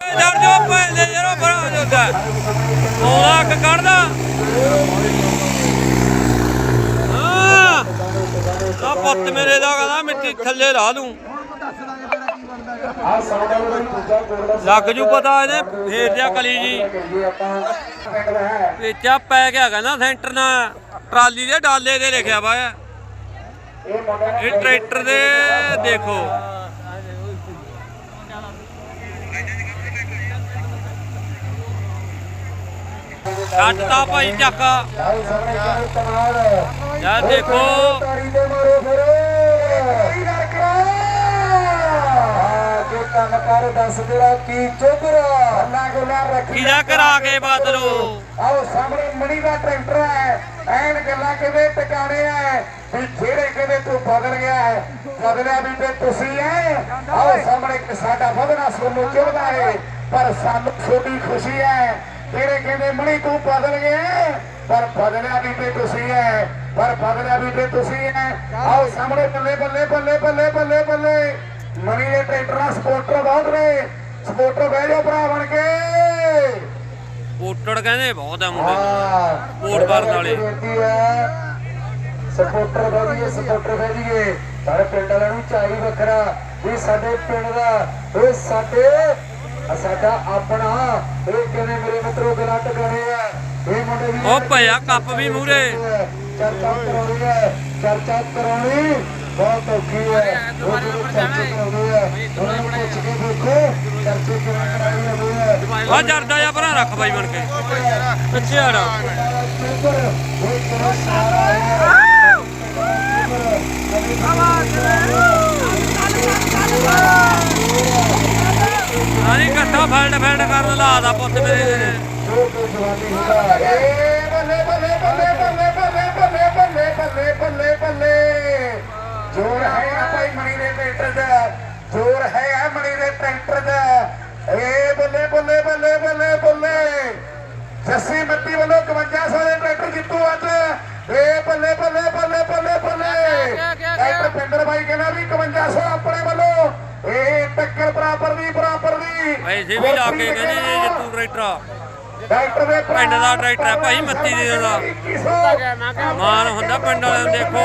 ਜੜ ਜੋ ਪੈਂਦੇ ਜਰੋ ਬੜਾ ਜੋਦਾ ਉਹਦਾ ਕ ਕੱਢਦਾ ਹਾਂ ਆ ਪੁੱਤ ਮੇਰੇ ਦਾ ਕਹਿੰਦਾ ਮਿੱਟੀ ਥੱਲੇ ਲਾ ਦੂੰ ਲੱਗ ਜੂ ਪਤਾ ਇਹਨੇ ਫੇਰ ਦਿਆ ਕਲੀ ਜੀ ਕਰੀਏ ਆਪਾਂ ਪਿੰਡ ਦਾ ਹੈ ਵੇਚਾ ਪੈ ਗਿਆ ਕਹਿੰਦਾ ਸੈਂਟਰ ਨਾਲ ਟਰਾਲੀ ਦੇ ਡਾਲੇ ਦੇ ਲਿਖਿਆ ਵਾ ਇਹ ਟਰੈਕਟਰ ਦੇ ਦੇਖੋ। ਕੱਟਤਾ ਭਾਈ ਚੱਕ ਆਓ ਦੇਖੋ। ਕੰਮ ਕਰ ਦੱਸ ਤੇਰਾ ਕੀ ਚੁਗਰਾ ਅੱਲਾ ਗੁਲਾ ਰੱਖੀ ਕਿਹਦਾ ਕਰਾ ਕੇ ਬਦਲੋ ਆਓ ਸਾਹਮਣੇ ਮਣੀ ਦਾ ਟਰੈਕਟਰ ਹੈ। ਐਨ ਗੱਲਾਂ ਕਿਵੇਂ ਟਿਕਾਣੇ ਐ ਵੀ ਜਿਹੜੇ ਕਿਵੇਂ ਤੂੰ ਬਦਲ ਗਿਆ ਹੈ? ਬਦਲਿਆ ਵੀ ਤੇ ਤੁਸੀਂ ਐ ਆਓ ਸਾਹਮਣੇ ਸਾਡਾ ਵਧਣਾ ਸੋਨੂੰ ਚੁਭਦਾ ਹੈ ਪਰ ਸਾਨੂੰ ਛੋਟੀ ਖੁਸ਼ੀ ਹੈ। ਤੇਰੇ ਕਹਿੰਦੇ ਮਣੀ ਤੂੰ ਬਦਲ ਗਿਆ ਪਰ ਬਦਲਿਆ ਵੀ ਤੇ ਤੁਸੀਂ ਐ ਪਰ ਬਦਲਿਆ ਵੀ ਤੇ ਤੁਸੀਂ ਐ। ਆਓ ਸਾਹਮਣੇ ਬੱਲੇ ਬੱਲੇ ਬੱਲੇ ਬੱਲੇ ਬੱਲੇ ਬੱਲੇ। ਮਣੀ ਦੇ ਟਰੈਕਟਰਾਂ ਸਪੋਰਟਰ ਬਹੁਤ ਨੇ। ਸਪੋਰਟਰ ਬਹਿ ਜਾਓ ਭਰਾ ਬਣ ਕੇ। ਪੋਟੜ ਕਹਿੰਦੇ ਬਹੁਤ ਆ ਮੁੰਡੇ। ਵੋਟ ਪਾਉਣ ਵਾਲੇ। ਸਪੋਰਟਰ ਵਧੀਆ ਸਪੋਰਟਰ ਵਧੀਆ ਸਾਰੇ ਪਿੰਡ ਵਾਲਿਆਂ ਨੂੰ ਚਾਹੀ ਵੱਖਰਾ ਵੀ ਸਾਡੇ ਪਿੰਡ ਦਾ ਇਹ ਸਾਡੇ ਸਾਡਾ ਆਪਣਾ ਇਹ ਕਹਿੰਦੇ ਮੇਰੇ ਮਿੱਤਰੋ ਗਲਾ ਟਕਾਣੇ ਆ? ਇਹ ਮੁੰਡੇ ਵੀ ਉਹ ਪਿਆ ਕੱਪ ਵੀ ਮੂਹਰੇ। ਚਰਚਾ ਕਰਾਉਣੀ ਹੈ ਚਰਚਾ ਕਰਾਉਣੀ ਬਹੁਤ ਔਖੀ ਹੈ ਉਹ ਜਿਹੜੇ ਚਰਚਾ ਕਰਾਉਂਦੇ ਆ। ਉਹਨਾਂ ਨੂੰ ਪੁੱਛ ਕੇ ਦੇਖੋ ਚਰਚੇ ਕਿਵੇਂ ਕਰਾਈ ਜਾਂਦੇ ਆ। ਆ ਜਰਦਾ ਜਾ ਭਰਾ ਰੱਖ ਬਾਈ ਬਣ ਕੇ। ਪਿੱਛੇ ਹੜਾ ਆਨੀ ਇਕੱਠਾ ਫੈਲਡ ਫੈਲਡ ਕਰਨ ਲਾਦਾ ਪੁੱਤ ਮੇਰੇ। ਨੇ ਜੋਰ ਹੈ ਆ ਭਾਈ ਮਣੀ ਦੇ ਟਰੈਕਟਰ ਦਾ ਜੋਰ ਹੈ ਆ ਮਣੀ ਦੇ ਟਰੈਕਟਰ ਦਾ ਏ ਬੱਲੇ ਬੱਲੇ ਬੱਲੇ ਬੱਲੇ ਬੱਲੇ ਜੱਸੀ ਮੱਤੀ ਵੱਲੋਂ 5100 ਦੇ ਟਰੈਕਟਰ ਜਿੱਤੂ ਅੱਜ ਏ ਬੱਲੇ ਬੱਲੇ ਬੱਲੇ ਬੱਲੇ ਬੱਲੇ ਟਰੈਕਟਰ ਪਿੰਦਰ ਬਾਈ ਕਹਿੰਦਾ ਵੀ 5100 ਆਪਣੇ ਵੱਲੋਂ। ਏ ਟੱਕਰ ਦੀ ਬਰਾਬਰ ਦੀ ਪੈਸੇ ਵੀ ਲਾ ਕੇ ਕਹਿੰਦੇ ਜੇ ਜਿੱਤੂ ਟਰੈਕਟਰ ਟਰੈਕਟਰ ਦੇ ਪਿੰਡ ਦਾ ਟਰੈਕਟਰ ਹੈ ਭਾਈ ਮੱਤੀ ਦੀ ਦਾ। 2100 ਮਾਨ ਹੁੰਦਾ ਪਿੰਡ ਵਾਲਿਆਂ ਨੂੰ ਦੇਖੋ।